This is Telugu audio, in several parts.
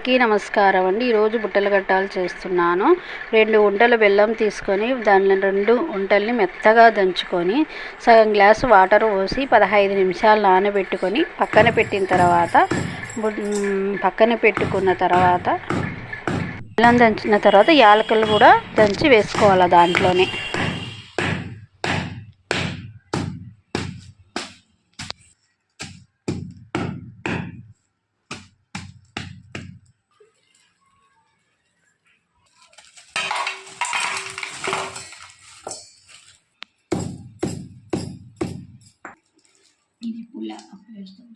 అందరికీ నమస్కారం అండి. ఈరోజు బుట్టలు కట్టాలు చేస్తున్నాను. రెండు ఉంటల బెల్లం తీసుకొని దానిలో రెండు ఉంటల్ని మెత్తగా దంచుకొని సగం గ్లాసు వాటర్ పోసి పదహైదు నిమిషాలు నానబెట్టుకొని పక్కన పెట్టిన తర్వాత పక్కన పెట్టుకున్న తర్వాత బెల్లం దంచిన తర్వాత యాలకులు కూడా దంచి వేసుకోవాలి దాంట్లోనే. ఇది పుల్ల అప్పుడు వేస్తాం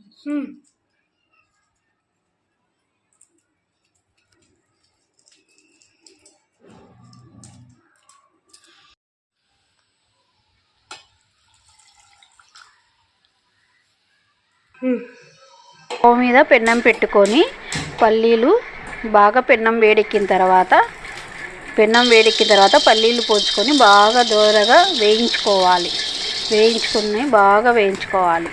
స్టవ్ మీద పెన్నం పెట్టుకొని పల్లీలు బాగా పెన్నం వేడెక్కిన తర్వాత పెన్నం వేడెక్కిన తర్వాత పల్లీలు పోసుకొని బాగా దూరగా వేయించుకోవాలి. వేయించుకుని బాగా వేయించుకోవాలి.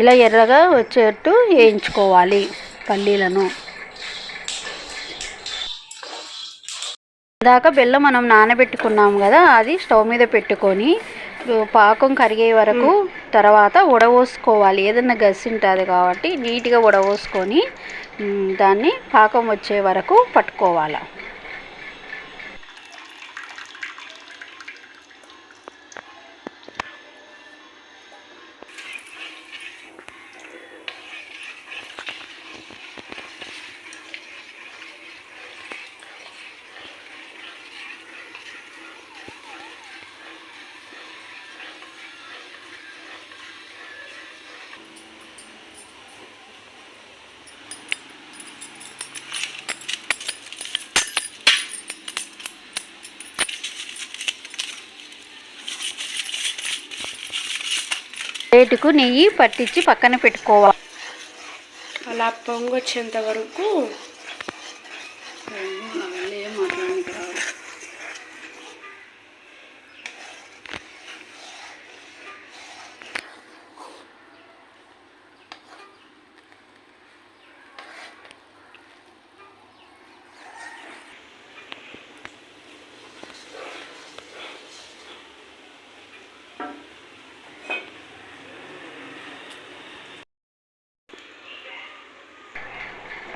ఇలా ఎర్రగా వచ్చేట్టు వేయించుకోవాలి పల్లీలను. దాకా బెల్లం మనం నానబెట్టుకున్నాం కదా అది స్టవ్ మీద పెట్టుకొని పాకం కరిగే వరకు తర్వాత ఉడవోసుకోవాలి ఏదన్నా గసి ఉంటుంది కాబట్టి నీట్గా ఉడవోసుకొని దాన్ని పాకం వచ్చే వరకు పట్టుకోవాలి. ప్లేటుకు నెయ్యి పట్టించి పక్కన పెట్టుకోవాలి. అలా పొంగొచ్చేంత వరకు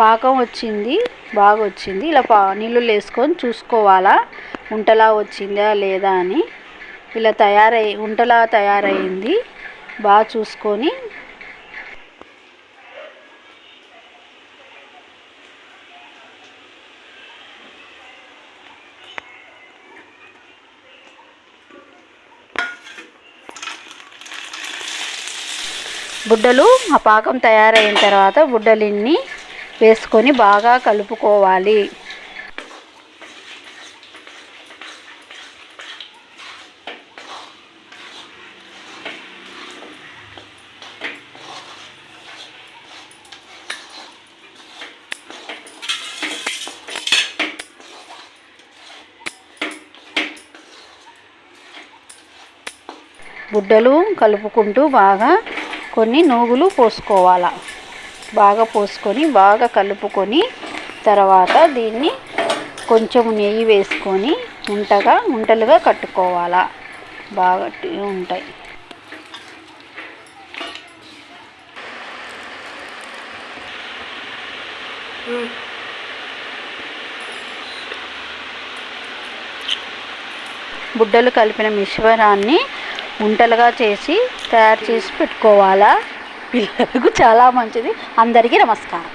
పాకం వచ్చింది బాగా వచ్చింది ఇలా పా నీళ్ళు వేసుకొని చూసుకోవాలా? ఉంటలా వచ్చిందా లేదా అని. ఇలా తయారై ఉంటలా తయారైంది బాగా చూసుకొని. బుడ్డలు ఆ పాకం తయారైన తర్వాత బుడ్డలిన్ని వేసుకొని బాగా కలుపుకోవాలి. బుడ్డలు కలుపుకుంటూ బాగా కొన్ని నూగులు పోసుకోవాలి. బాగా పోసుకొని బాగా కలుపుకొని తర్వాత దీన్ని కొంచెం నెయ్యి వేసుకొని ఉంటగా ఉంటలుగా కట్టుకోవాలా. బాగా ఉంటాయి. బుడ్డలు కలిపిన మిశ్వరాన్ని ఉంటలుగా చేసి తయారు చేసి పెట్టుకోవాలా. పిల్లలకు చాలా మంచిది. అందరికీ నమస్కారం.